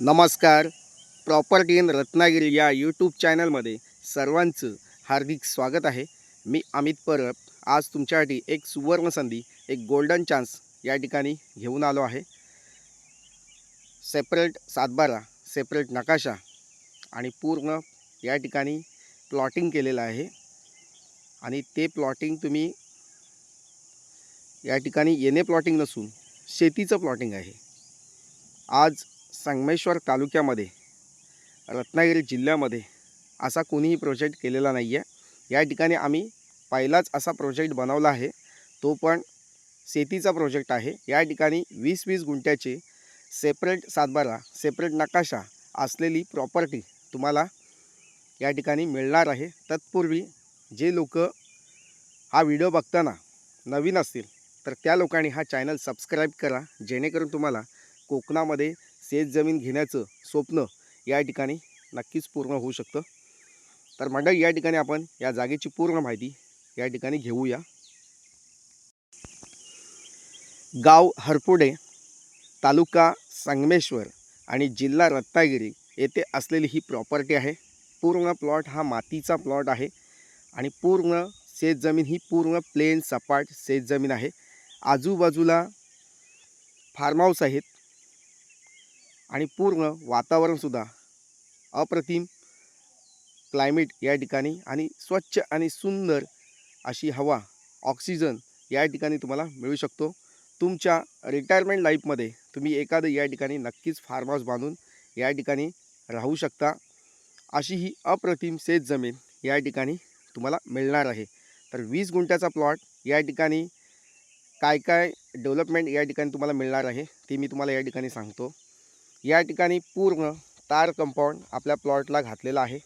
नमस्कार. Property in Ratnagiri या YouTube चॅनलमध्ये सर्वांचं हार्दिक स्वागत आहे. मी अमित परब. आज तुमच्यासाठी एक सुवर्ण संधी एक गोल्डन चान्स या ठिकाणी घेऊन आलो आहे. सेपरेट सातबारा सेपरेट नकाशा आणि पूर्ण या ठिकाणी प्लॉटिंग केलेलं आहे. आणि ते प्लॉटिंग तुम्ही या ठिकाणी येणे प्लॉटिंग नसून शेतीचं प्लॉटिंग आहे. आज संगमेश्वर तालुक्यामध्ये रत्नागिरी जिल्ह्यामध्ये असा कोणीही प्रोजेक्ट केलेला नाही आहे या ठिकाणी आम्ही पहिलाच असा प्रोजेक्ट बनवला आहे. तो पण शेतीचा प्रोजेक्ट आहे. या ठिकाणी वीस वीस गुंठ्याचे सेपरेट सातबारा सेपरेट नकाशा असलेली प्रॉपर्टी तुम्हाला या ठिकाणी मिळणार आहे. तत्पूर्वी जे लोक हा व्हिडिओ बघताना नवीन असतील तर त्या लोकांनी हा चॅनल सबस्क्राईब करा. जेणेकरून तुम्हाला कोकणामध्ये शेत जमीन घेण्याचं स्वप्न या ठिकाणी नक्कीच पूर्ण होऊ शकतं. तर मंडळी या ठिकाणी आपण या जागेची पूर्ण माहिती या ठिकाणी घेऊया. गाव हरपुडे तालुका संगमेश्वर आणि जिल्हा रत्नागिरी येथे असलेली ही प्रॉपर्टी आहे. पूर्ण प्लॉट हा मातीचा प्लॉट आहे आणि पूर्ण शेतजमीन ही पूर्ण प्लेन सपाट शेतजमीन आहे. आजूबाजूला फार्म हाऊस आहेत. आणि पूर्ण वातावरणसुद्धा अप्रतिम क्लायमेट या ठिकाणी आणि स्वच्छ आणि सुंदर अशी हवा ऑक्सिजन या ठिकाणी तुम्हाला मिळू शकतो. तुमच्या रिटायरमेंट लाईफमध्ये तुम्ही एखादं या ठिकाणी नक्कीच फार्म हाऊस बांधून या ठिकाणी राहू शकता. अशी ही अप्रतिम शेत जमीन या ठिकाणी तुम्हाला मिळणार आहे. तर वीस गुंठ्याचा प्लॉट या ठिकाणी काय काय डेव्हलपमेंट या ठिकाणी तुम्हाला मिळणार आहे ते मी तुम्हाला या ठिकाणी सांगतो. या ठिकाणी पूर्ण तार कंपाऊंड आपल्या प्लॉटला घातलेला आहे.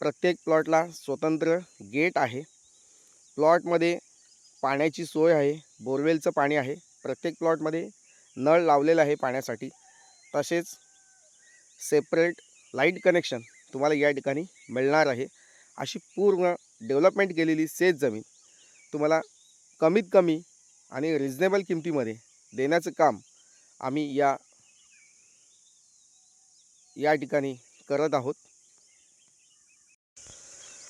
प्रत्येक प्लॉटला स्वतंत्र गेट आहे. प्लॉटमध्ये पाण्याची सोय आहे बोरवेलचं पाणी आहे. प्रत्येक प्लॉटमध्ये नळ लावलेलं आहे पाण्यासाठी. तसेच सेपरेट लाइट कनेक्शन तुम्हाला या ठिकाणी मिळणार आहे. अशी पूर्ण डेव्हलपमेंट केलेली सेज जमीन तुम्हाला कमीत कमी आणि रिजनेबल किमतीमध्ये देण्याचं काम आम्ही या या ठिकाणी करत आहोत.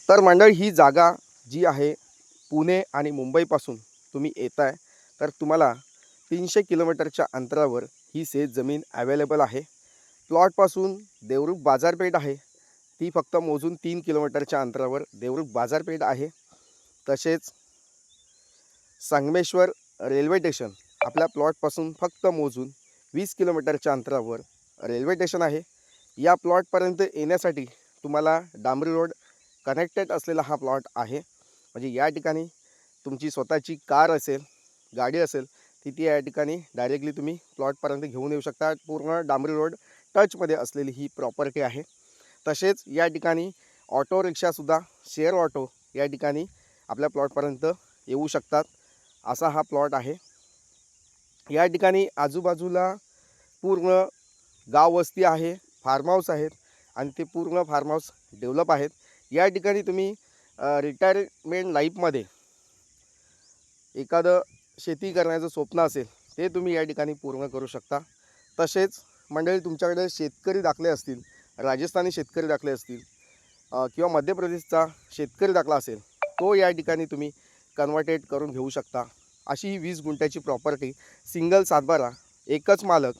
तर मंडळ ही जागा जी आहे पुणे आणि मुंबईपासून तुम्ही येत आहे तर तुम्हाला तीनशे किलोमीटरच्या अंतरावर ही शेत जमीन अवेलेबल आहे. प्लॉटपासून देवरूख बाजारपेठ आहे. ती फक्त मोजून तीन किलोमीटरच्या अंतरावर देवरूख बाजारपेठ आहे. तसेच संगमेश्वर रेल्वे स्टेशन आपल्या प्लॉटपासून फक्त मोजून वीस किलोमीटरच्या अंतरावर रेल्वे स्टेशन आहे. या प्लॉटपर्यंत येण्यासाठी तुम्हाला डांबरी रोड कनेक्टेड असलेला हा प्लॉट आहे. म्हणजे या ठिकाणी तुमची स्वतःची कार असेल गाडी असेल ती ती या ठिकाणी डायरेक्टली तुम्ही प्लॉटपर्यंत घेऊन येऊ शकता. पूर्ण डांबरी रोड टचमध्ये असलेली ही प्रॉपर्टी आहे. तसेच या ठिकाणी ऑटो रिक्षासुद्धा शेअर ऑटो या ठिकाणी आपल्या प्लॉटपर्यंत येऊ शकतात. असा हा प्लॉट आहे. या ठिकाणी आजूबाजूला पूर्ण गाव वस्ती आहे. फार्म हाऊस आहेत आणि ते पूर्ण फार्म हाऊस डेव्हलप आहेत. या ठिकाणी तुम्ही रिटायरमेंट लाईफमध्ये एखादं शेती करण्याचं स्वप्न असेल ते तुम्ही या ठिकाणी पूर्ण करू शकता. तसेच मंडळी तुमच्याकडे शेतकरी दाखले असतील राजस्थानी शेतकरी दाखले असतील किंवा मध्य प्रदेशचा शेतकरी दाखला असेल तो या ठिकाणी तुम्ही कन्वर्टेड करून घेऊ शकता. अशी ही वीस गुंठ्याची प्रॉपर्टी सिंगल सातबारा एकच मालक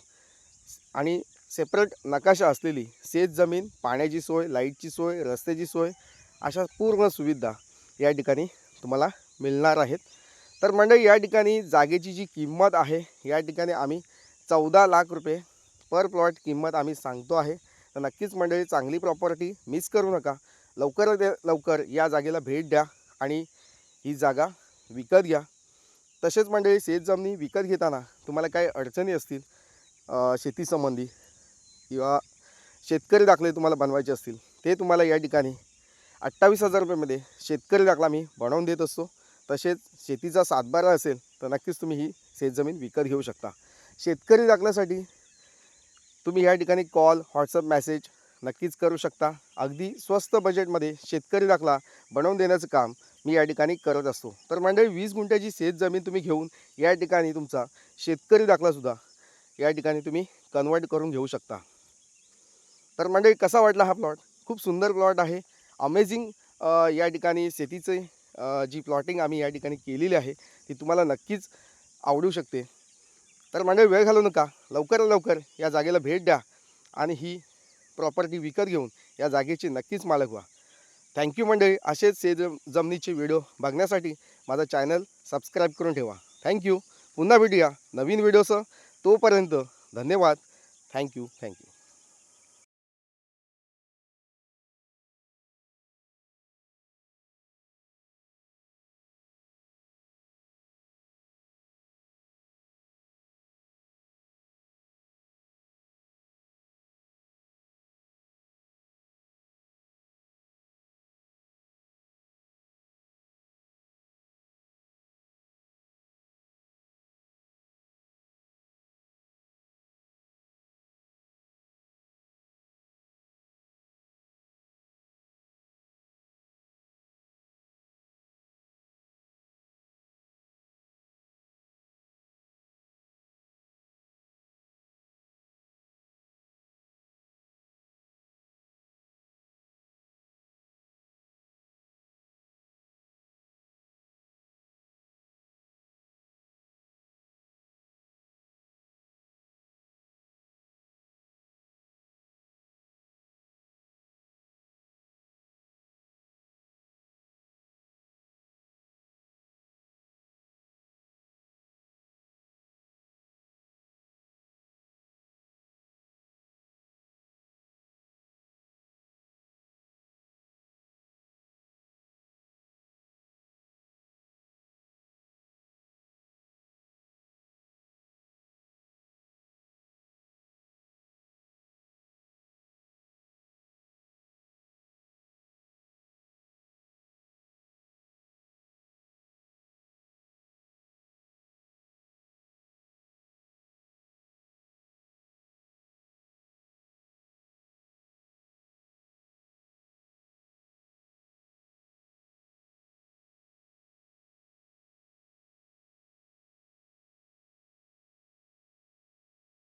आणि सेपरेट नकाशा असलेली शेत जमीन पाण्याची सोय लाईटची सोय रस्त्याची सोय अशा पूर्ण सुविधा या ठिकाणी तुम्हाला मिळणार आहेत. तर मंडळी या ठिकाणी जागेची जी किंमत आहे या ठिकाणी आम्ही चौदा लाख रुपये पर प्लॉट किंमत आम्ही सांगतो आहे. तर नक्कीच मंडळी चांगली प्रॉपर्टी मिस करू नका. लवकरात लवकर या जागेला भेट द्या आणि ही जागा विकत घ्या. तसेच मंडळी शेतजमिनी विकत घेताना तुम्हाला काही अडचणी असतील शेतीसंबंधी किंवा शेतकरी दाखले तुम्हाला बनवायचे असतील ते तुम्हाला या ठिकाणी अठ्ठावीस हजार रुपयामध्ये शेतकरी दाखला मी बनवून देत असतो. तसेच शेतीचा सातबारा असेल तर नक्कीच तुम्ही ही शेतजमीन विकत घेऊ शकता. शेतकरी दाखल्यासाठी तुम्ही या ठिकाणी कॉल व्हॉट्सअप मॅसेज नक्कीच करू शकता. अगदी स्वस्त बजेटमध्ये शेतकरी दाखला बनवून देण्याचं काम मी या ठिकाणी करत असतो. तर मंडळी वीस गुंठ्याची शेतजमीन तुम्ही घेऊन या ठिकाणी तुमचा शेतकरी दाखलासुद्धा या ठिकाणी तुम्ही कन्वर्ट करून घेऊ शकता. तर म्हणजे कसा वाटला हा प्लॉट खूप सुंदर प्लॉट आहे. अमेझिंग या ठिकाणी शेतीचे जी प्लॉटिंग आम्ही या ठिकाणी केलेली आहे ती तुम्हाला नक्कीच आवडू शकते. तर मंडळी वेळ घालू नका. लवकरात लवकर या जागेला भेट द्या आणि ही प्रॉपर्टी विकत घेऊन या जागेचे नक्कीच मालक व्हा. थँक्यू मंडळी. असेच शेत जमिनीचे व्हिडिओ बघण्यासाठी माझा चॅनल सबस्क्राईब करून ठेवा. थँक्यू पुन्हा भेटूया नवीन व्हिडिओसह तोपर्यंत धन्यवाद. Thank you thank you